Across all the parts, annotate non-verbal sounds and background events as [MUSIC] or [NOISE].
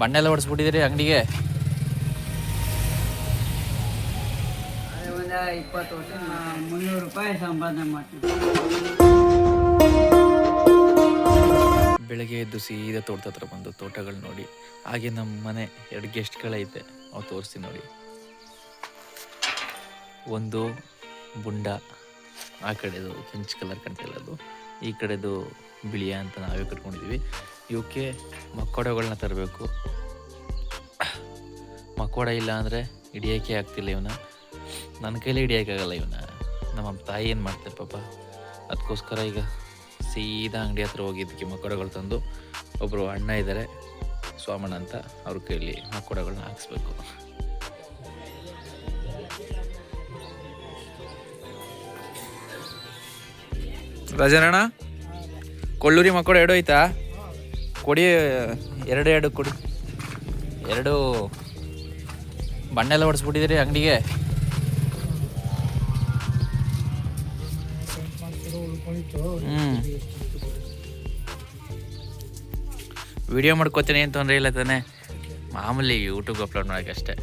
ಬಣ್ಣ ಹೊಡಿಸ್ಬಿಟ್ಟಿದ್ರಿ ಹೊಡಿಸ್ಬಿಟ್ಟಿದ್ದೀರಿ ಅಂಗಡಿಗೆ? ಅದೇ ಒಂದು ಇಪ್ಪತ್ತು ವರ್ಷ ಮುನ್ನೂರು ರೂಪಾಯಿ ಸಂಪಾದನೆ ಮಾಡ್ತೀನಿ ಬೆಳಗ್ಗೆ ಎದ್ದು ಸೀದಾ ತೋಟದ ಹತ್ರ ಬಂದು ತೋಟಗಳು ನೋಡಿ. ಹಾಗೆ ನಮ್ಮ ಮನೆ ಎರಡು ಗೆಸ್ಟ್ಗಳೈತೆ ಅವು ತೋರಿಸ್ತೀನಿ ನೋಡಿ. ಒಂದು ಬುಂಡ ಆ ಕಡೆದು ಕೆಂಚು ಕಲರ್ ಕಾಣ್ತಿಲ್ಲ ಅದು. ಈ ಕಡೆದು ಬಿಳಿಯ ಅಂತ ನಾವೇ ಕಟ್ಕೊಂಡಿದ್ದೀವಿ. ಇವಕ್ಕೆ ಮಕ್ಕೋಡಗಳನ್ನ ತರಬೇಕು. ಮಕ್ಕೋಡ ಇಲ್ಲ ಅಂದರೆ ಹಿಡಿಯೋಕ್ಕೆ ಆಗ್ತಿಲ್ಲ ಇವನ್ನ ನನ್ನ ಕೈಲಿ ಹಿಡಿಯೋಕ್ಕಾಗಲ್ಲ ಇವನ್ನ ನಮ್ಮ ತಾಯಿ ಏನು ಮಾಡ್ತಾರೆ ಪಾಪ? ಅದಕ್ಕೋಸ್ಕರ ಈಗ ಸೀದಾ ಅಂಗಡಿ ಹತ್ರ ಹೋಗಿದ್ದಕ್ಕೆ ಮಕ್ಕೋಡಗಳು ತಂದು ಒಬ್ಬರು ಅಣ್ಣ ಇದ್ದಾರೆ ಸ್ವಾಮಣ್ಣ ಅಂತ ಅವ್ರ ಕೈಲಿ ಮಕ್ಕೋಡಗಳನ್ನ ಹಾಕ್ಸ್ಬೇಕು. ರಾಜನಣ್ಣ ಕೊಳ್ಳೂರಿ ಮಕ್ಕಳು ಎರಡು ಐತಾ ಕೊಡಿ, ಎರಡು ಎರಡು ಕೊಡಿ. ಎರಡು ಬಣ್ಣೆಲ್ಲ ಹೊಡಿಸ್ಬಿಟ್ಟಿದ್ದೀರಿ ಅಂಗಡಿಗೆ. ಹ್ಞೂ ವಿಡಿಯೋ ಮಾಡ್ಕೋತೀನಿ ಏನು ತೊಂದರೆ ಇಲ್ಲ ತಾನೆ. ಮಾಮೂಲಿ ಯೂಟ್ಯೂಬ್ ಅಪ್ಲೋಡ್ ಮಾಡೋಕ್ಕೆ ಅಷ್ಟೇ.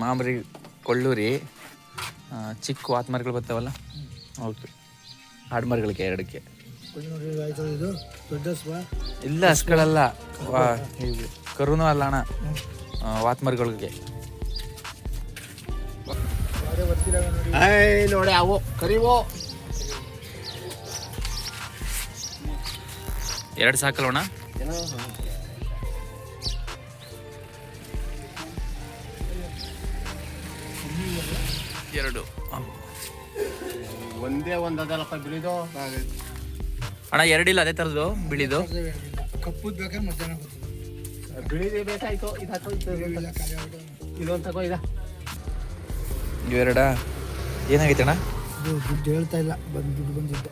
ಮಾಮೂಲಿ ಕೊಳ್ಳೂರಿ ಚಿಕ್ಕ ವಾತ್ಮರಿಗಳು ಬರ್ತಾವಲ್ಲ? ಓಕೆ ಹಾಡ್ಮರಿಗಳಿಗೆ ಎರಡಕ್ಕೆ. ಇಲ್ಲ ಹಸ್ಗಳಲ್ಲ ಕರುನೂ ಅಲ್ಲ ಅಣ್ಣ. ವಾತ್ಮರ್ಗಳಿಗೆ ವಾತ್ಮರಿಗಳಿಗೆ ನೋಡಿ. ಅವು ಕರಿವೋ. ಎರಡು ಸಾಕಲ್ವಣ್ಣ ಎರಡು. ಒಂದೇ ಒಂದು ಅದಲ್ಲಪ್ಪ ಬಿಳಿದು? ಅಣ್ಣ ಎರಡಿಲ್ಲ ಅದೇ ಥರದ್ದು ಬಿಳಿದು. ಕಪ್ಪುದ್ ಬೇಕಾದ್ರೆ ಮಧ್ಯಾಹ್ನ ಗೊತ್ತಿಲ್ಲ ಬಿಳಿದೇ ಬೇಕಾಯ್ತು ಇದು ಹಾಕೋ ಇದೊಂದು ತಗೋ ಇದ ಇವೆರಡ ಏನಾಗೈತೆ ಅಣ್ಣ? ಇದು ದುಡ್ಡು ಹೇಳ್ತಾ ಇಲ್ಲ ಬಂದು ದುಡ್ಡು ಬಂದಿದ್ದೆ.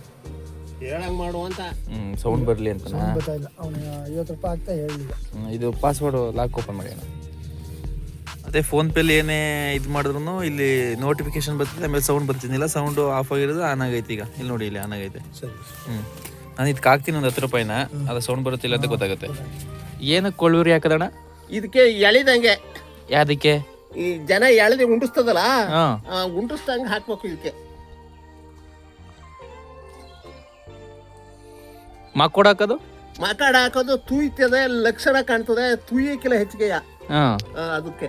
ಹೇಳಂಗ್ ಮಾಡು ಅಂತ. ಹ್ಞೂ ಸೌಂಡ್ ಬರಲಿ ಅಂತ ಗೊತ್ತಾ ಇಲ್ಲ. ಅವನು ಐವತ್ತು ರೂಪಾಯಿ ಆಗ್ತಾ ಹೇಳಿಲ್ಲ ಇದು ಪಾಸ್ವರ್ಡ್ ಲಾಕ್ ಓಪನ್ ಮಾಡಿ ಅಣ್ಣ. ಅದೇ ಫೋನ್ ಪೇಲಿ ಏನೇ ಇದು ಮಾಡಿದ್ರು ಇಲ್ಲಿ ನೋಟಿಫಿಕೇಶನ್ ಬರ್ತಿದೆ ಆಮೇಲೆ ಸೌಂಡ್ ಬರ್ತಿದ್ದಿಲ್ಲ. ಸೌಂಡು ಆಫ್ ಆಗಿರೋದು ಆನ್ ಆಗೈತೆ ಈಗ. ಇಲ್ಲಿ ನೋಡಿ ಇಲ್ಲಿ ಆನ್ ಆಗೈತೆ. ಹ್ಞೂ ನಾನು ಇದಕ್ಕೆ ಹಾಕ್ತೀನಿ ಒಂದು ಹತ್ತು ರೂಪಾಯಿನ. ಅದು ಸೌಂಡ್ ಬರುತ್ತಿಲ್ಲ ಅಂತ ಗೊತ್ತಾಗುತ್ತೆ. ಏನಕ್ಕೆ ಕೊಳ್ಳೂರಿ ಹಾಕದಣ್ಣ? ಇದಕ್ಕೆ ಎಳಿದಂಗೆ. ಯಾವ್ದಕ್ಕೆ? ಈ ಜನ ಎಳೆದಿ ಉಂಡಿಸ್ತದಲ್ಲ ಹಾಂ. ಉಂಡಿಸ್ದಂಗೆ ಹಾಕ್ಬೇಕು ಇದಕ್ಕೆ ಮಕ್ಕೋಡ್ ಹಾಕೋದು? ಮಾತಾಡ ಹಾಕೋದು ತೂಯ್ತದೆ ಲಕ್ಷಣ ಕಾಣ್ತದೆ ತುಯ್ಯಕ್ಕಿಲ್ಲ ಹೆಚ್ಚಿಗೆಯ. ಹಾಂ. ಅದಕ್ಕೆ.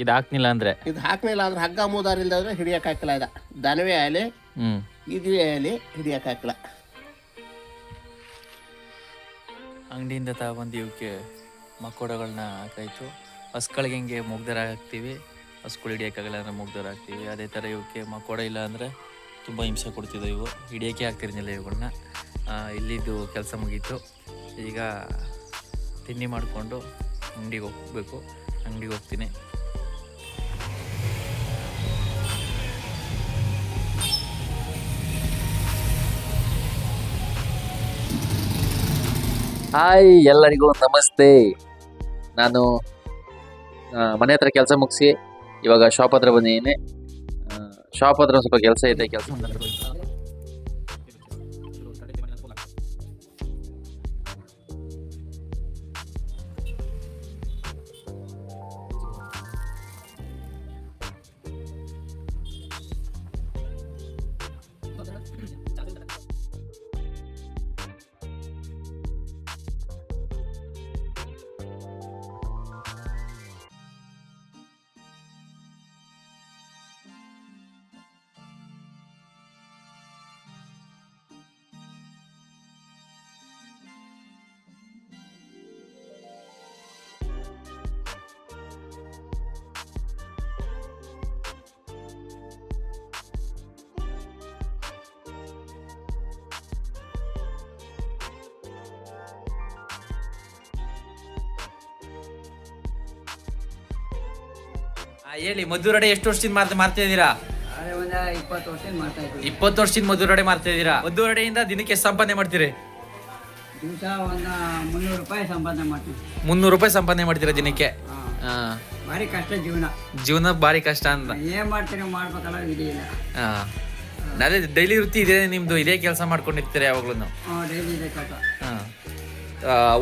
ಇದು ಹಾಕ್ನಿಲ್ಲ ಅಂದ್ರೆ? ಇದು ಹಾಕ್ಲಿಲ್ಲ ಅಂದ್ರೆ ಹಗ್ಗ ಮೂದಾರ ಇಲ್ದಾದ್ರೆ ಹಿಡಿಯಕ್ ಹಾಕಿಲ್ಲ ಇದ. ದನವೇ ಆಗಲಿ ಹ್ಮ್. ಇದುವೇ ಆಗಲಿ ಹಿಡಿಯಕ್ ಹಾಕಿಲ್ಲ ಅಂಗಡಿಯಿಂದ ತಗೊಬಂದು ಇವಕ್ಕೆ ಮಕ್ಕೋಡಗಳನ್ನ ಹಾಕಾಯ್ತು. ಹಸ್ಗಳಿಗೆ ಹಿಂಗೆ ಮುಗ್ದರ ಹಾಕ್ತೀವಿ. ಹಸ್ಗಳು ಹಿಡಿಯೋಕ್ಕಾಗಲ್ಲ ಅಂದ್ರೆ ಮುಗ್ದರ ಹಾಕ್ತೀವಿ. ಅದೇ ಥರ ಇವಕ್ಕೆ ಮಕ್ಕೋಡ ಇಲ್ಲ ಅಂದರೆ ತುಂಬ ಹಿಂಸೆ ಕೊಡ್ತಿದ್ದವು ಇವು ಹಿಡಿಯೋಕ್ಕೆ ಆಗ್ತಿರ್ಲಿಲ್ಲ ಇವುಗಳನ್ನ ಇಲ್ಲಿದ್ದು ಕೆಲಸ ಮುಗೀತು. ಈಗ ತಿಂಡಿ ಮಾಡಿಕೊಂಡು ಅಂಗಡಿಗೆ ಹೋಗ್ಬೇಕು. ಅಂಗಡಿಗೆ ಹೋಗ್ತೀನಿ. ಹಾಯ್ ಎಲ್ಲರಿಗೂ ನಮಸ್ತೆ. ನಾನು ಮನೆ ಹತ್ರ ಕೆಲಸ ಮುಗಿಸಿ, ಇವಾಗ ಶಾಪ್ ಹತ್ರ ಬಂದಿದ್ದೀನಿ. ಶಾಪ್ ಹತ್ರ ಸ್ವಲ್ಪ ಕೆಲಸ ಇದೆ, ಕೆಲಸ ಹೇಳಿ ಮಧುರಡೆ ಎಷ್ಟು ವರ್ಷದಿಂದ ಮಾರ್ತಾ ಮಾಡ್ತಾ ಇದ್ದೀರಾ? ಅದೇ ಒಂದು ಇಪ್ಪತ್ತು ವರ್ಷದಿಂದ ಮಾಡ್ತಾ ಇದ್ದೀವಿ. ಇಪ್ಪತ್ತು ವರ್ಷದಿಂದ ಮಧುರಡೆ ಮಾಡ್ತಾ ಇದ್ದೀರಾ? ಮಧುರಡೆಯಿಂದ ದಿನಕ್ಕೆ ಎಷ್ಟು ಸಂಪಾದನೆ ಮಾಡ್ತೀರಿ? ದಿವಸ ಒಂದು ಮುನ್ನೂರು ರೂಪಾಯಿ ಸಂಪಾದನೆ ಮಾಡ್ತೀವಿ. ಮುನ್ನೂರು ರೂಪಾಯಿ ಸಂಪಾದನೆ ಮಾಡ್ತೀರಾ ದಿನಕ್ಕೆ? ಹಾ. ಹಾಂ. ಭಾರಿ ಕಷ್ಟ ಜೀವನ. ಜೀವನ ಭಾರಿ ಕಷ್ಟ ಅಂತ. ಏನು ಮಾಡ್ತೀರಿ ಮಾಡ್ಬೇಕಲ್ಲ ಇಲ್ಲ. ಹಾಂ. ಅದೇ ಡೈಲಿ ವೃತ್ತಿ ಇದೆ ನಿಮ್ದು ಇದೇ ಕೆಲಸ ಮಾಡ್ಕೊಂಡಿರ್ತೀರಿ ಯಾವಾಗ್ಲೂ ಡೈಲಿ ಇದೆ ಕಷ್ಟ ಹಾಂ.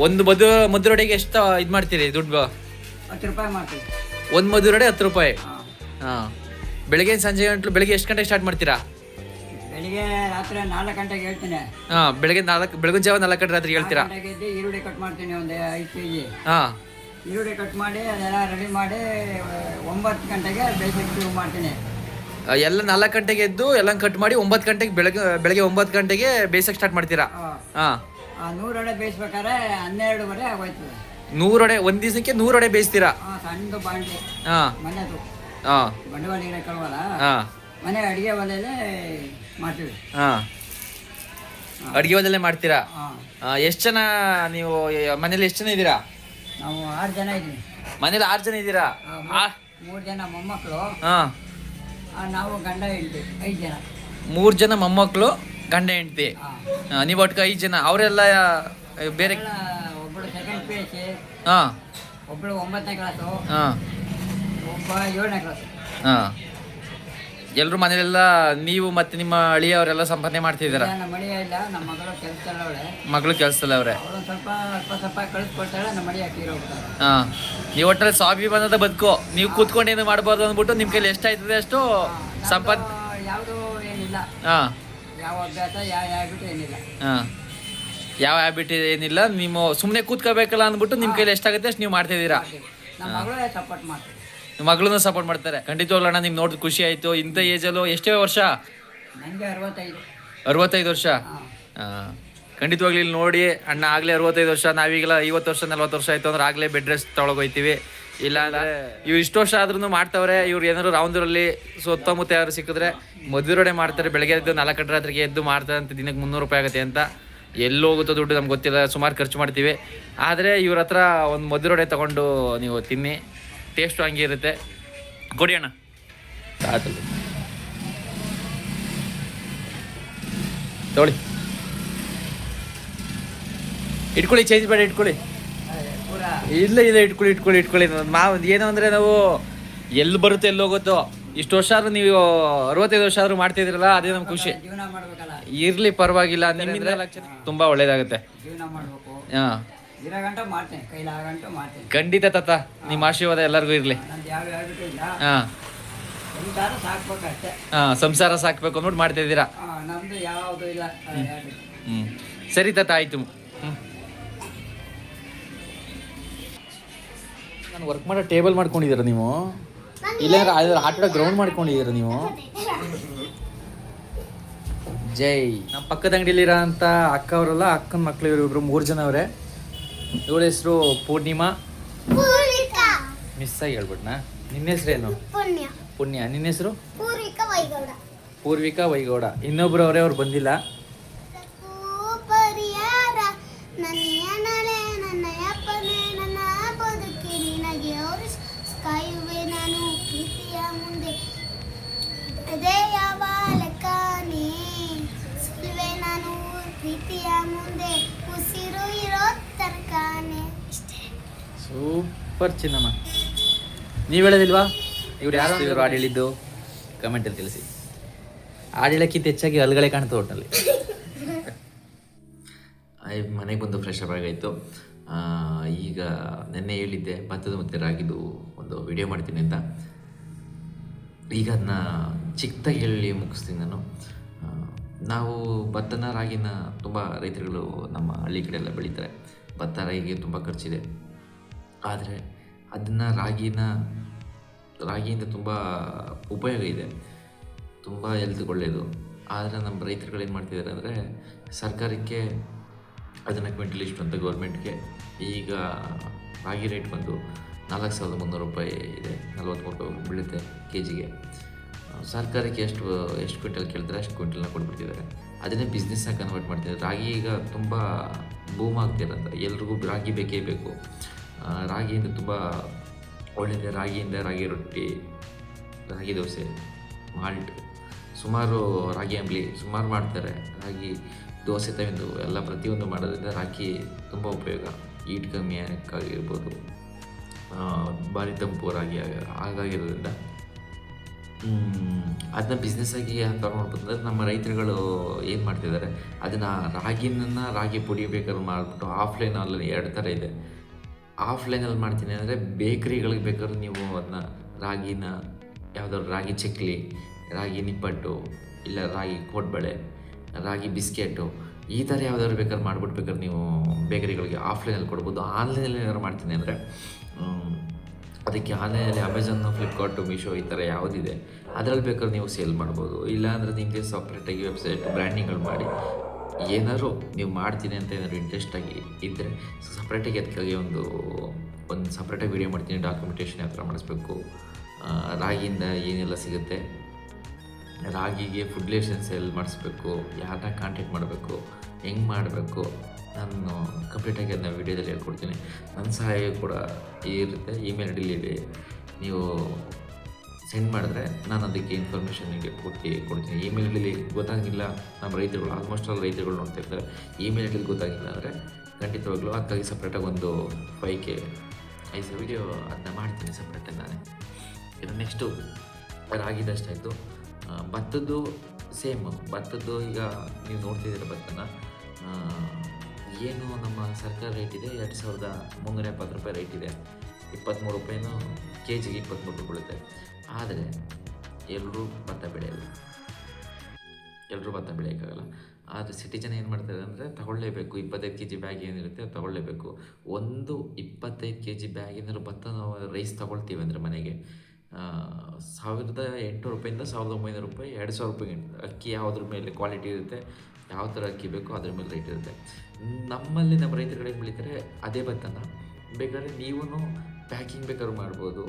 ಒಂದು ಮಧು ಮಧುರಡೆಗೆ ಎಷ್ಟು ಇದು ಮಾಡ್ತೀರಿ ದುಡ್ಡು? ಹತ್ತು ರೂಪಾಯಿ ಮಾಡ್ತೀವಿ. ಒಂದು ಮಧುರೊಡೆ ಹತ್ತು ರೂಪಾಯಿ. ಹಾಂ. ಬೆಳಗ್ಗೆ ಸಂಜೆ ಗಂಟಲು ಬೆಳಗ್ಗೆ ಎಷ್ಟು ಗಂಟೆಗೆ ಸ್ಟಾರ್ಟ್ ಮಾಡ್ತೀರಾ? ಬೆಳಿಗ್ಗೆ ರಾತ್ರಿ ನಾಲ್ಕು ಗಂಟೆಗೆ ಹೇಳ್ತೀನಿ. ಹಾಂ ಬೆಳಗ್ಗೆ ನಾಲ್ಕು ಬೆಳಗಿನ ಜಾವ ನಾಲ್ಕು ಗಂಟೆ ರಾತ್ರಿ ಹೇಳ್ತೀರಾ? ಗಂಟೆಗೆ ಎದ್ದು ಈರುಳ್ಳಿ ಕಟ್ ಮಾಡ್ತೀನಿ ಒಂದು ಐದು ಕೆ ಜಿ ಹಾಂ. ಈರುಳ್ಳಿ ಕಟ್ ಮಾಡಿ ಅದೆಲ್ಲ ರೆಡಿ ಮಾಡಿ ಒಂಬತ್ತು ಗಂಟೆಗೆ ಬೇಸಿಗೆ ಶುರು ಮಾಡ್ತೀನಿ. ಎಲ್ಲ ನಾಲ್ಕು ಗಂಟೆಗೆ ಎದ್ದು ಎಲ್ಲ ಕಟ್ ಮಾಡಿ ಒಂಬತ್ತು ಗಂಟೆಗೆ ಬೆಳಗ್ಗೆ ಬೆಳಗ್ಗೆ ಒಂಬತ್ತು ಗಂಟೆಗೆ ಬೇಯಿಸಕ್ಕೆ ಸ್ಟಾರ್ಟ್ ಮಾಡ್ತೀರಾ? ಹಾಂ. ನೂರೊಡೆ ಬೇಯಿಸ್ಬೇಕಾದ್ರೆ ಹನ್ನೆರಡುವರೆ ಆಗೋಯ್ತದೆ. ನೂರೊಡೆ ಒಂದ್ ದಿವಸಕ್ಕೆ ನೂರೊಡೆ ಬೇಯಿಸ್ತೀರಾ? ಬಾಂಡ್ಲಿ ಹಾಂ. ಮನೆದು. ಹಾಂ. ಬಂಡವಾಳ ಹಾಂ. ಮನೆ ಅಡುಗೆ ಒಲೆಯಲ್ಲೇ ಮಾಡ್ತೀವಿ. ಹಾಂ. ಅಡುಗೆ ಒಲೆಯಲ್ಲೇ ಮಾಡ್ತೀರಾ? ಹಾಂ. ಎಷ್ಟು ಜನ ನೀವು ಮನೇಲಿ ಎಷ್ಟು ಜನ ಇದ್ದೀರಾ? ನಾವು ಆರು ಜನ ಇದ್ದೀವಿ. ಮನೇಲಿ ಆರು ಜನ ಇದ್ದೀರಾ? ಮೂರು ಜನ ಮೊಮ್ಮಕ್ಕಳು ಹಾಂ. ಆ, ನಾವು ಗಂಡ ಹೆಂಡತಿ ಐದು ಜನ. ಮೂರು ಜನ ಮೊಮ್ಮಕ್ಕಳು ಗಂಡ ಹೆಂಡ್ತಿ. ಹಾಂ. ನೀವು ಒಟ್ಟಿಗೆ ಐದು ಜನ. ಅವರೆಲ್ಲ ಬೇರೆ ಎಲ್ಲ ಸಿ ಹಾಂ. ಒಬ್ಬಳು ಒಂಬತ್ತನೇ ಕ್ಲಾಸು ಹಾಂ. ಒಬ್ಬ ಏಳನೇ ಕ್ಲಾಸು ಹಾಂ. ಎಲ್ಲರೂ ಮನೇಲೆಲ್ಲ ನೀವು ಮತ್ತೆ ನಿಮ್ಮ ಅಳಿಯವರೆಲ್ಲ ಸಂಪಾದನೆ ಮಾಡ್ತಿದ್ದೀರಾ? ನಮ್ಮ ಮಳೆಯ ಇಲ್ಲ. ನಮ್ಮ ಮಗಳು ಕೆಲಸ ಅವಳೆ ಮಗಳು ಕೆಲಸದಲ್ಲಿ ಅವ್ರೆ ಅವಳು ಸ್ವಲ್ಪ ಅಲ್ಪ ಸ್ವಲ್ಪ ಕಳಿಸ್ಕೊಡ್ತಾಳೆ ನಮ್ಮ ಮಡಿ ಹಾಕಿ ಹೋಗ್ತಾಳೆ ಹಾಂ. ನೀವು ಒಟ್ಟಲ್ಲಿ ಸ್ವಾಭಿಮಾನದ ಬದುಕು. ನೀವು ಕೂತ್ಕೊಂಡು ಏನು ಮಾಡ್ಬೋದು ಅಂದ್ಬಿಟ್ಟು ನಿಮ್ಮ ಕೈಲಿ ಎಷ್ಟಾಯ್ತದೆ ಅಷ್ಟು ಸಂಪಾದ ಯಾವುದು ಏನಿಲ್ಲ. ಹಾಂ. ಯಾವ ಅಭ್ಯಾಸ ಯಾವ ಹ್ಯಾಬಿಟ್ ಏನಿಲ್ಲ. ಹಾಂ. ಯಾವ ಹ್ಯಾಬಿಟ್ ಏನಿಲ್ಲ ನೀವು ಸುಮ್ಮನೆ ಕೂತ್ಕೋಬೇಕಲ್ಲ ಅಂದ್ಬಿಟ್ಟು ನಿಮ್ಮ ಕೈಲಿ ಎಷ್ಟಾಗುತ್ತೆ ಅಷ್ಟು ನೀವು ಮಾಡ್ತಿದ್ದೀರಾ ನಮ್ಮ ಮಗಳೇ ಸಪೋರ್ಟ್ ಮಾಡ್ತೀವಿ. ನಿಮ್ಮ ಮಗಳನ್ನ ಸಪೋರ್ಟ್ ಮಾಡ್ತಾರೆ. ಖಂಡಿತವಾಗ್ಲೂ ಅಣ್ಣ ನಿಮ್ಗೆ ನೋಡಿದ್ ಖುಷಿ ಆಯಿತು. ಇಂಥ ಏಜಲ್ಲೂ ಎಷ್ಟೇ ವರ್ಷ? ನನಗೆ ಅರವತ್ತೈದು. ಅರವತ್ತೈದು ವರ್ಷ? ಖಂಡಿತವಾಗ್ಲಿ ಇಲ್ಲಿ ನೋಡಿ ಅಣ್ಣ ಆಗಲೇ ಅರವತ್ತೈದು ವರ್ಷ. ನಾವೀಗಲ ಐವತ್ತು ವರ್ಷ ನಲ್ವತ್ತು ವರ್ಷ ಆಯ್ತು ಅಂದ್ರೆ ಆಗಲೇ ಬೆಡ್ ರೆಸ್ಟ್ ತೊಗೊಳಗೋಯ್ತೀವಿ. ಇಲ್ಲ ಅಂದ್ರೆ ಇವ್ರು ಇಷ್ಟು ವರ್ಷ ಆದ್ರೂ ಮಾಡ್ತವ್ರೆ. ಇವ್ರು ಏನಾದ್ರು ಅಲ್ಲಿ ಸುತ್ತಮುತ್ತ ಯಾರು ಸಿಕ್ಕಿದ್ರೆ ಮದುವೆ ಮಾಡ್ತಾರೆ. ಬೆಳಗ್ಗೆ ಎದ್ದು ನಾಲ್ಕು ಗಂಟೆ ರಾತ್ರಿಗೆ ಎದ್ದು ಮಾಡ್ತಾರೆ ಅಂತ ದಿನಕ್ಕೆ ಮುನ್ನೂರು ರೂಪಾಯಿ ಆಗುತ್ತೆ ಅಂತ. ಎಲ್ಲಿ ಹೋಗುತ್ತೋ ದುಡ್ಡು ನಮ್ಗೆ ಗೊತ್ತಿಲ್ಲ ಸುಮಾರು ಖರ್ಚು ಮಾಡ್ತೀವಿ. ಆದರೆ ಇವ್ರ ಹತ್ರ ಒಂದು ಮದುವೆ ತಗೊಂಡು ನೀವು ತಿನ್ನಿ. ಟೇಸ್ಟು ಹಂಗೆ ಇರುತ್ತೆ. ಕೊಡಿ ಅಣ್ಣ. ತಗೊಳ್ಳಿ. ಇಟ್ಕೊಳ್ಳಿ ಚೇಂಜ್ ಬೇಡ ಇಟ್ಕೊಳ್ಳಿ. ಇಲ್ಲ ಇದೆ ಇಟ್ಕೊಳ್ಳಿ ಇಟ್ಕೊಳ್ಳಿ ಇಟ್ಕೊಳ್ಳಿ. ಮಾವು ಏನು ಅಂದರೆ ನಾವು ಎಲ್ಲಿ ಬರುತ್ತೆ ಎಲ್ಲಿ ಹೋಗುತ್ತೋ. ಇಷ್ಟು ವರ್ಷ ಆದ್ರೂ ನೀವು ಅರವತ್ತೈದು ವರ್ಷ ಆದರೂ ಮಾಡ್ತಿದ್ರಲ್ಲ ಅದೇ ನಮ್ಗೆ ಖುಷಿ. ಇರ್ಲಿ ಪರವಾಗಿಲ್ಲ ನಿಮ್ಮಿಂದ ತುಂಬಾ ಒಳ್ಳೇದಾಗುತ್ತೆ. ಜೀವನ ಮಾಡ್ಬೇಕು. ಹಾ. ಖಂಡಿತ ತಾತ ನಿಮ್ಮ ಆಶೀರ್ವಾದ ಎಲ್ಲರಿಗೂ ಇರ್ಲಿ. ಹಾಂ ಯಾವ ಹ್ಯಾಬಿಟ್ ಇಲ್ಲ. ಹಾ. ಸಂಸಾರ ಸಾಕ್ಬೇಕು ಅಂದ್ಬಿಟ್ಟು ಮಾಡ್ತಾ ಇದ್ದೀರಾ? ಹ್ಞೂ ಯಾವುದು ಇಲ್ಲ ಹ್ಮ್. ಸರಿ ತಾತ ಆಯ್ತು. ನಾನು ವರ್ಕ್ ಮಾಡೋ ಟೇಬಲ್ ಮಾಡ್ಕೊಂಡಿದ್ದೀರಾ ನೀವು? ಇಲ್ಲ ಆಟ ಗ್ರೌಂಡ್ ಮಾಡ್ಕೊಂಡಿದ್ದೀರಾ ನೀವು? [LAUGHS] ಜೈ ನಮ್ಮ ಪಕ್ಕದ ಅಂಗಡಿಲಿರೋ ಅಂತ ಅಕ್ಕ ಅವರಲ್ಲ ಅಕ್ಕನ ಮಕ್ಳು ಇವರು ಇಬ್ರು ಮೂರು ಜನ ಅವರೇ. ಇವಳ ಹೆಸರು ಪೂರ್ಣಿಮಾ. ಮಿಸ್ಸಾಗಿ ಮಿಸ್ ಆಗಿ ಹೇಳ್ಬಿಟ್ನಾ? ನಿನ್ನ ಹೆಸರೇನು ಪುಣ್ಯ. ಪುಣ್ಯ. ನಿನ್ನ ಹೆಸರು? ಪೂರ್ವಿಕಾ ವೈಗೌಡ. ಪೂರ್ವಿಕಾ ವೈಗೌಡ. ಇನ್ನೊಬ್ರು ಅವರೇ ಅವ್ರು ಬಂದಿಲ್ಲ. ಸೂಪರ್ ಚಿನ್ನಮ್ಮ. ನೀವು ಹೇಳೋದಿಲ್ವಾ? ಇವ್ರು ಯಾರು ಇವರು ಹಾಡು ಹೇಳಿದ್ದು ಕಮೆಂಟಲ್ಲಿ ತಿಳಿಸಿ. ಹಾಡು ಹೇಳೋಕ್ಕಿಂತ ಹೆಚ್ಚಾಗಿ ಅಲ್ಗಳೇ ಕಾಣ್ತು ಒಟ್ಟಲ್ಲಿ. ಮನೆಗೆ ಬಂದು ಫ್ರೆಶ್ ಅಪ್ ಆಗಾಯಿತು. ಈಗ ನೆನ್ನೆ ಹೇಳಿದ್ದೆ ಭತ್ತದ ಮತ್ತೆ ರಾಗಿದು ಒಂದು ವಿಡಿಯೋ ಮಾಡ್ತೀನಿ ಅಂತ. ಈಗ ಅದನ್ನ ಚಿಕ್ಕದಾಗಿ ಹೇಳಿ ಮುಗಿಸ್ತೀನಿ ನಾನು. ನಾವು ಭತ್ತನ ರಾಗಿನ ತುಂಬ ರೈತರುಗಳು ನಮ್ಮ ಹಳ್ಳಿ ಕಡೆ ಎಲ್ಲ ಬೆಳೀತಾರೆ. ಭತ್ತ ರಾಗಿಗೆ ತುಂಬ ಖರ್ಚಿದೆ. ಆದರೆ ಅದನ್ನು ರಾಗಿನ, ರಾಗಿಯಿಂದ ತುಂಬ ಉಪಯೋಗ ಇದೆ. ತುಂಬ ಎಲ್ತ್ ಒಳ್ಳೆಯದು ಆದರೆ ನಮ್ಮ ರೈತರುಗಳು ಏನು ಮಾಡ್ತಿದ್ದಾರೆ ಅಂದರೆ ಸರ್ಕಾರಕ್ಕೆ ಅದನ್ನು ಕ್ವಿಂಟಲ್ ಇಷ್ಟು ಅಂತ ಗೌರ್ಮೆಂಟ್ಗೆ ಈಗ ರಾಗಿ ರೇಟ್ ಬಂದು ನಾಲ್ಕು ಸಾವಿರದ ಮುನ್ನೂರು ರೂಪಾಯಿ ಇದೆ. ನಲ್ವತ್ತ್ಮೂರು ರೂಪಾಯಿ ಬೀಳುತ್ತೆ ಕೆ ಜಿಗೆ ಸರ್ಕಾರಕ್ಕೆ ಎಷ್ಟು ಎಷ್ಟು ಕ್ವಿಂಟಲ್ ಕೇಳ್ತಾರೆ ಅಷ್ಟು ಕ್ವಿಂಟಲ್ನ ಕೊಟ್ಬಿಡ್ತಿದ್ದಾರೆ ಅದನ್ನೇ ಬಿಸ್ನೆಸ್ಸಾಗಿ ಕನ್ವರ್ಟ್ ಮಾಡ್ತಿದ್ದಾರೆ ರಾಗಿ ಈಗ ತುಂಬ ಬೂಮ್ ಆಗ್ತಿರೋದು ಎಲ್ರಿಗೂ ರಾಗಿ ಬೇಕೇ ಬೇಕು. ರಾಗಿಯಿಂದ ತುಂಬ ಒಳ್ಳೆಯದೇ ರಾಗಿಯಿಂದ ರಾಗಿ ರೊಟ್ಟಿ, ರಾಗಿ ದೋಸೆ, ಮಾಲ್ಟ್. ಸುಮಾರು ರಾಗಿ ಅಂಬ್ಲಿ ಸುಮಾರು ಮಾಡ್ತಾರೆ. ರಾಗಿ ದೋಸೆ ತವೆಂದು ಎಲ್ಲ ಪ್ರತಿಯೊಂದು ಮಾಡೋದ್ರಿಂದ ರಾಗಿ ತುಂಬ ಉಪಯೋಗ. ಈಟ್ ಕಮ್ಮಿ ಆಗಿರ್ಬೋದು ಭಾರಿ ತಂಪು ರಾಗಿ ಹಾಗಾಗಿರೋದ್ರಿಂದ ಅದನ್ನ ಬಿಸ್ನೆಸ್ ಆಗಿ ತಗೊಂಡ್ಬಿಟ್ಟು ನಮ್ಮ ರೈತರುಗಳು ಏನು ಮಾಡ್ತಿದ್ದಾರೆ? ಅದನ್ನು ರಾಗಿನ ರಾಗಿ ಪುಡಿ ಬೇಕಾದ್ರೆ ಮಾಡಿಬಿಟ್ಟು ಆಫ್ಲೈನ್ ಅಲ್ಲಿ ಎರಡು ಥರ ಇದೆ. ಆಫ್ಲೈನಲ್ಲಿ ಮಾಡ್ತೀನಿ ಅಂದರೆ ಬೇಕ್ರಿಗಳಿಗೆ ಬೇಕಾದ್ರೆ ನೀವು ಅದನ್ನ ರಾಗಿನ ಯಾವುದಾದ್ರು ರಾಗಿ ಚಕ್ಲಿ, ರಾಗಿ ನಿಪ್ಪಟ್ಟು, ಇಲ್ಲ ರಾಗಿ ಕೋಟ್ಬಳೆ ರಾಗಿ ಬಿಸ್ಕೆಟು, ಈ ಥರ ಯಾವ್ದಾದ್ರು ಬೇಕಾದ್ರೆ ಮಾಡ್ಬಿಟ್ಟು ಬೇಕಾದ್ರೆ ನೀವು ಬೇಕರಿಗಳಿಗೆ ಆಫ್ಲೈನಲ್ಲಿ ಕೊಡ್ಬೋದು. ಆನ್ಲೈನಲ್ಲಿ ಏನಾದ್ರು ಮಾಡ್ತೀನಿ ಅಂದರೆ ಅದಕ್ಕೆ ಆನ್ಲೈನಲ್ಲಿ ಅಮೆಝಾನ್ ಫ್ಲಿಪ್ಕಾರ್ಟು ಮೀಶೋ ಈ ಥರ ಯಾವುದಿದೆ, ಅದರಲ್ಲಿ ಬೇಕಾದ್ರೆ ನೀವು ಸೇಲ್ ಮಾಡ್ಬೋದು. ಇಲ್ಲಾಂದರೆ ನಿಮಗೆ ಸಪ್ರೇಟಾಗಿ ವೆಬ್ಸೈಟ್ ಬ್ರ್ಯಾಂಡಿಂಗ್ಗಳು ಮಾಡಿ ಏನಾದ್ರು ನೀವು ಮಾಡ್ತೀನಿ ಅಂತ ಏನಾದ್ರು ಇಂಟ್ರೆಸ್ಟಾಗಿ ಇದ್ದರೆ ಸಪ್ರೇಟಾಗಿ ಅದಕ್ಕಾಗಿ ಒಂದು ಒಂದು ಸಪ್ರೇಟಾಗಿ ವೀಡಿಯೋ ಮಾಡ್ತೀನಿ ಡಾಕ್ಯುಮೆಂಟೇಷನ್ ಯಾವ ಥರ ಮಾಡಿಸ್ಬೇಕು ರಾಗಿಯಿಂದ ಏನೆಲ್ಲ ಸಿಗುತ್ತೆ? ರಾಗಿಗೆ ಫುಡ್ ಲೇಷನ್ಸ್ ಎಲ್ಲಿ ಮಾಡಿಸ್ಬೇಕು? ಯಾರನ್ನ ಕಾಂಟ್ಯಾಕ್ಟ್ ಮಾಡಬೇಕು? ಹೆಂಗೆ ಮಾಡಬೇಕು? ನಾನು ಕಂಪ್ಲೀಟಾಗಿ ಅದನ್ನ ವೀಡಿಯೋದಲ್ಲಿ ಹೇಳ್ಕೊಡ್ತೀನಿ. ನನ್ನ ಸಹಾಯ ಕೂಡ ಇರುತ್ತೆ. ಇಮೇಲ್ ಡಿಲಿ ನೀವು ಸೆಂಡ್ ಮಾಡಿದ್ರೆ ನಾನು ಅದಕ್ಕೆ ಇನ್ಫಾರ್ಮೇಷನ್ ನಿಮಗೆ ಪೂರ್ತಿ ಕೊಡ್ತೀನಿ. ಇಮೇಲ್ ಐಡಿಲಿ ಗೊತ್ತಾಗಿಲ್ಲ, ನಮ್ಮ ರೈತರುಗಳು ಆಲ್ಮೋಸ್ಟ್ ಆಲ್ ರೈತರುಗಳು ನೋಡ್ತಾ ಇರ್ತಾರೆ. ಇಮೇಲ್ ಐಡಿಲಿ ಗೊತ್ತಾಗಿಲ್ಲ ಅಂದರೆ ಖಂಡಿತವಾಗ್ಲೂ ಅದಕ್ಕಾಗಿ ಸಪ್ರೇಟಾಗಿ ಒಂದು ಫೈವ್ ಕೆ ಐದು ವೀಡಿಯೋ ಅದನ್ನ ಮಾಡ್ತೀನಿ ಸಪ್ರೇಟಾಗಿ ನಾನೇ. ಇನ್ನು ನೆಕ್ಸ್ಟು ರಾಗಿದಷ್ಟಾಯಿತು ಭತ್ತದ್ದು ಸೇಮ್ ಭತ್ತದ್ದು ಈಗ ನೀವು ನೋಡ್ತಿದ್ದೀರ ಭತ್ತನ. ಏನು ನಮ್ಮ ಸರ್ಕಾರ ರೇಟ್ ಇದೆ? ಎರಡು ಸಾವಿರದ ಮುನ್ನೂರ ಎಪ್ಪತ್ತು ರೂಪಾಯಿ ರೇಟ್ ಇದೆ. ಇಪ್ಪತ್ತ್ಮೂರು ರೂಪಾಯಿನೂ ಕೆ ಜಿಗೆ ಇಪ್ಪತ್ತ್ಮೂರು ರೂಪಾಯಿ ಬೀಳುತ್ತೆ. ಆದರೆ ಎಲ್ಲರೂ ಭತ್ತ ಬೆಳೆಯಲ್ಲ. ಎಲ್ಲರೂ ಭತ್ತ ಬೆಳೆಯೋಕ್ಕಾಗಲ್ಲ. ಆದರೆ ಸಿಟಿ ಜನ ಏನು ಮಾಡ್ತಾರೆ ಅಂದರೆ ತಗೊಳ್ಳೇಬೇಕು. ಇಪ್ಪತ್ತೈದು ಕೆ ಜಿ ಬ್ಯಾಗ್ ಏನಿರುತ್ತೆ ಅದು ತಗೊಳ್ಳೇಬೇಕು. ಒಂದು ಇಪ್ಪತ್ತೈದು ಕೆ ಜಿ ಬ್ಯಾಗ್ ಭತ್ತ ನಾವು ರೈಸ್ ತಗೊಳ್ತೀವಿ ಅಂದರೆ ಮನೆಗೆ. ಸಾವಿರದ ಎಂಟುನೂರು ರೂಪಾಯಿಂದ ಸಾವಿರದ ಒಂಬೈನೂರು ರೂಪಾಯಿ, ಎರಡು ಸಾವಿರ ರೂಪಾಯಿ ಅಕ್ಕಿ ಯಾವುದ್ರ ಮೇಲೆ ಕ್ವಾಲಿಟಿ ಇರುತ್ತೆ, ಯಾವ ಥರ ಅಕ್ಕಿ ಬೇಕೋ ಅದ್ರ ಮೇಲೆ ರೇಟ್ ಇರುತ್ತೆ. ನಮ್ಮಲ್ಲಿ ನಮ್ಮ ರೈತರುಗಳೇನು ಬೆಳೀತಾರೆ ಅದೇ ಭತ್ತನ. ಬೇಕಾದ್ರೆ ನೀವೂ ಪ್ಯಾಕಿಂಗ್ ಬೇಕಾದ್ರೂ ಮಾಡ್ಬೋದು.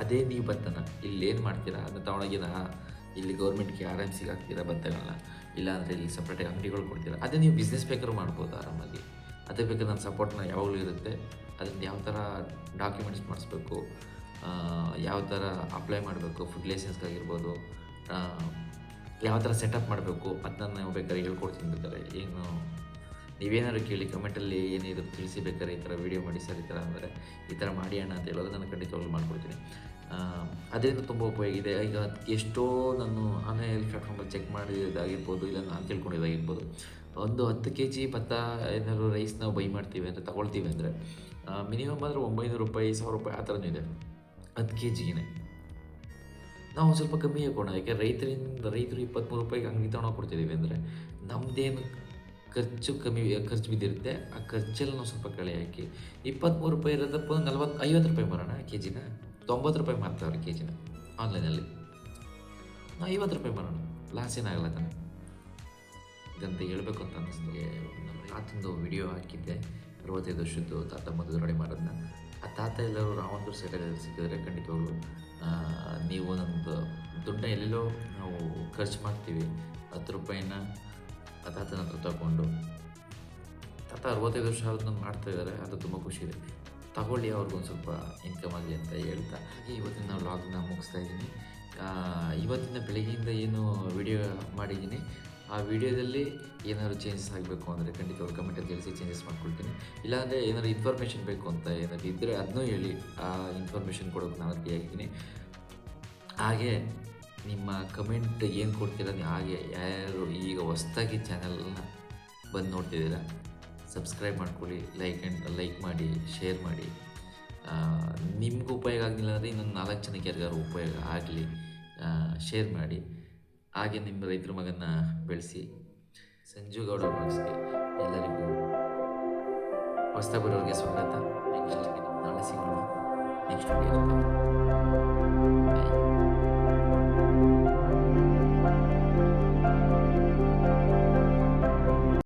ಅದೇ ನೀವು ಇಲ್ಲಿ ಏನು ಮಾಡ್ತೀರಾ? ಅದನ್ನ ತಗೊಂಡೋಗಿನ ಇಲ್ಲಿ ಗೌರ್ಮೆಂಟ್ಗೆ ಆರ್ ಎಂ ಸಿಗೆ ಹಾಕ್ತೀರಾ ಭತ್ತಗಳನ್ನ ಇಲ್ಲಾಂದರೆ ಇಲ್ಲಿ ಸಪ್ರೇಟಾಗಿ ಅಂಗಡಿಗಳು ಕೊಡ್ತೀರಾ? ಅದೇ ನೀವು ಬಿಸ್ನೆಸ್ ಬೇಕಾದ್ರೂ ಮಾಡ್ಬೋದು ಆರಾಮಾಗಿ. ಅದೇ ಬೇಕಾದ್ರೆ ನನ್ನ ಸಪೋರ್ಟ್ನ ಯಾವಾಗಲೂ ಇರುತ್ತೆ. ಅದನ್ನು ಯಾವ ಥರ ಡಾಕ್ಯುಮೆಂಟ್ಸ್ ಮಾಡಿಸ್ಬೇಕು ಯಾವ ಥರ ಅಪ್ಲೈ ಮಾಡಬೇಕು ಫುಡ್ ಲೈಸೆನ್ಸ್ಗಾಗಿರ್ಬೋದು ಯಾವ ಥರ ಸೆಟಪ್ ಮಾಡಬೇಕು, ಅದನ್ನ ನಾವು ಬೇಕಾದ್ರೆ ಹೇಳ್ಕೊಡ್ತೀನಿ ಬೇಕಾದ್ರೆ. ಏನು ನೀವೇನಾದ್ರು ಕೇಳಿ ಕಮೆಂಟಲ್ಲಿ ಏನಿದ್ರು ತಿಳಿಸಿ ಬೇಕಾದ್ರೆ ಈ ಥರ ವೀಡಿಯೋ ಮಾಡಿ ಸರ್ ಈ ಥರ ಅಂದರೆ ಈ ಥರ ಮಾಡಿ ಅಣ್ಣ ಅಂತ ಹೇಳೋದು ನಾನು ಖಂಡಿತವಾಗ್ಲೂ ಮಾಡ್ಕೊಡ್ತೀನಿ. ಅದರಿಂದ ತುಂಬ ಉಪಯೋಗ ಇದೆ. ಈಗ ಎಷ್ಟೋ ನಾನು ಆನ್ಲೈನ್ ಪ್ಲಾಟ್ಫಾರ್ಮಲ್ಲಿ ಚೆಕ್ ಮಾಡಿದಾಗಿರ್ಬೋದು, ಇಲ್ಲ ನಾನು ತಿಳ್ಕೊಂಡಿದ್ದಾಗಿರ್ಬೋದು ಒಂದು ಹತ್ತು ಕೆ ಜಿ ಭತ್ತ ಏನಾದ್ರು ರೈಸ್ ನಾವು ಬೈ ಮಾಡ್ತೀವಿ ಅಂದರೆ, ತಗೊಳ್ತೀವಿ ಅಂದರೆ ಮಿನಿಮಮ್ ಆದರೆ ಒಂಬೈನೂರು ರೂಪಾಯಿ, ಸಾವಿರ ರೂಪಾಯಿ ಆ ಥರನೂ ಇದೆ. ಹತ್ತು ಕೆ ಜಿಗೆ ನಾವು ಸ್ವಲ್ಪ ಕಮ್ಮಿ ಹಾಕೋಣ. ಯಾಕೆ ರೈತರಿಂದ, ರೈತರು ಇಪ್ಪತ್ತ್ಮೂರು ರೂಪಾಯಿಗೆ ಅಂಗಡಿ ತಗೊಂಡು ಕೊಡ್ತಿದ್ದೀವಿ ಅಂದರೆ ನಮ್ಮದೇನು ಖರ್ಚು ಕಮ್ಮಿ, ಖರ್ಚು ಬಿದ್ದಿರುತ್ತೆ. ಆ ಖರ್ಚಲ್ಲಿ ನಾವು ಸ್ವಲ್ಪ ಕಳೆ ಹಾಕಿ ಇಪ್ಪತ್ತ್ಮೂರು ರೂಪಾಯಿ ಇರೋದಪ್ಪ ನಲ್ವತ್ತು, ಐವತ್ತು ರೂಪಾಯಿ ಮಾರೋಣ ಕೆ ಜಿನ ತೊಂಬತ್ತು ರೂಪಾಯಿ ಮಾರ್ತಾವ್ರೆ ಕೆ ಜಿನ ಆನ್ಲೈನಲ್ಲಿ. ನಾವು ಐವತ್ತು ರೂಪಾಯಿ ಮಾರೋಣ ಲಾಸ್ ಏನಾಗಲ್ಲ ತಾನೆ. ಇದಂತ ಹೇಳಬೇಕು ಅಂತ ಅನ್ನಿಸ್ನಿಗೆ ಆತಂದು ವಿಡಿಯೋ ಹಾಕಿದ್ದೆ. ಅರವತ್ತೈದು ವರ್ಷದ್ದು ತಾತ ಮದುವೆ ರೆಡಿ ಮಾಡೋದನ್ನ ಆ ತಾತ ಎಲ್ಲರೂ ರಾವಂತೂರು ಸೈಡಲ್ಲಿ ಸಿಕ್ಕಿದ್ರೆ ಅವರು ನೀವು ನಮ್ಮದು ದುಡ್ಡನ್ನ ಎಲ್ಲೆಲ್ಲೋ ನಾವು ಖರ್ಚು ಮಾಡ್ತೀವಿ. ಹತ್ತು ರೂಪಾಯಿನ ತಾತನ ಹತ್ರ ತಗೊಂಡು ತಾತ ಅರವತ್ತೈದು ವರ್ಷ ಅದನ್ನು ಮಾಡ್ತಾ ಇದ್ದಾರೆ, ಅದು ತುಂಬ ಖುಷಿ ಇದೆ. ತಗೊಳ್ಳಿ, ಅವ್ರಿಗೊಂದು ಸ್ವಲ್ಪ ಇನ್ಕಮ್ ಆಗಲಿ ಅಂತ ಹೇಳ್ತಾ. ಇವತ್ತಿನ ವ್ಲಾಗ್ನ ಮುಗಿಸ್ತಾ ಇದ್ದೀನಿ. ಇವತ್ತಿನ ಬೆಳಗ್ಗೆಯಿಂದ ಏನು ವಿಡಿಯೋ ಮಾಡಿದ್ದೀನಿ, ಆ ವಿಡಿಯೋದಲ್ಲಿ ಏನಾದ್ರು ಚೇಂಜಸ್ ಆಗಬೇಕು ಅಂದರೆ ಖಂಡಿತವಾಗಿ ಕಮೆಂಟಲ್ಲಿ ತಿಳಿಸಿ ಚೇಂಜಸ್ ಮಾಡ್ಕೊಳ್ತೀನಿ ಇಲ್ಲಾಂದರೆ ಏನಾದ್ರು ಇನ್ಫಾರ್ಮೇಷನ್ ಬೇಕು ಅಂತ ಏನಾದ್ರು ಇದ್ದರೆ ಅದನ್ನೂ ಹೇಳಿ, ಆ ಇನ್ಫಾರ್ಮೇಷನ್ ಕೊಡೋಕೆ ನಾನು ರೆಡಿಯಾಗಿದ್ದೀನಿ ಹಾಗೆ ನಿಮ್ಮ ಕಮೆಂಟ್ ಏನು ಕೊಡ್ತೀರ ಹಾಗೆ ಯಾರು ಈಗ ಹೊಸದಾಗಿ ಚಾನಲ್ನ ಬಂದು ನೋಡ್ತಿದ್ದೀರಾ ಸಬ್ಸ್ಕ್ರೈಬ್ ಮಾಡ್ಕೊಳ್ಳಿ ಲೈಕ್ ಆ್ಯಂಡ್ ಲೈಕ್ ಮಾಡಿ ಶೇರ್ ಮಾಡಿ. ನಿಮಗೂ ಉಪಯೋಗ ಆಗಲಿಲ್ಲ ಅಂದರೆ ಇನ್ನೊಂದು ನಾಲ್ಕು ಜನಕ್ಕೆ ಯಾರಿಗಾರು ಉಪಯೋಗ ಆಗಲಿ ಶೇರ್ ಮಾಡಿ. ಹಾಗೆ ನಿಮ್ಮ ರೈತರ ಮಗನ ಬೆಳೆಸಿ, ಸಂಜು ಗೌಡ ಬ್ಲಾಗ್ಸ್ಗೆ ಎಲ್ಲರಿಗೂ ಹೊಸ್ತ ಬರೋರಿಗೆ ಸ್ವಾಗತ. ನಾಳೆ ಸಿಗೋಣ. Next Thank you.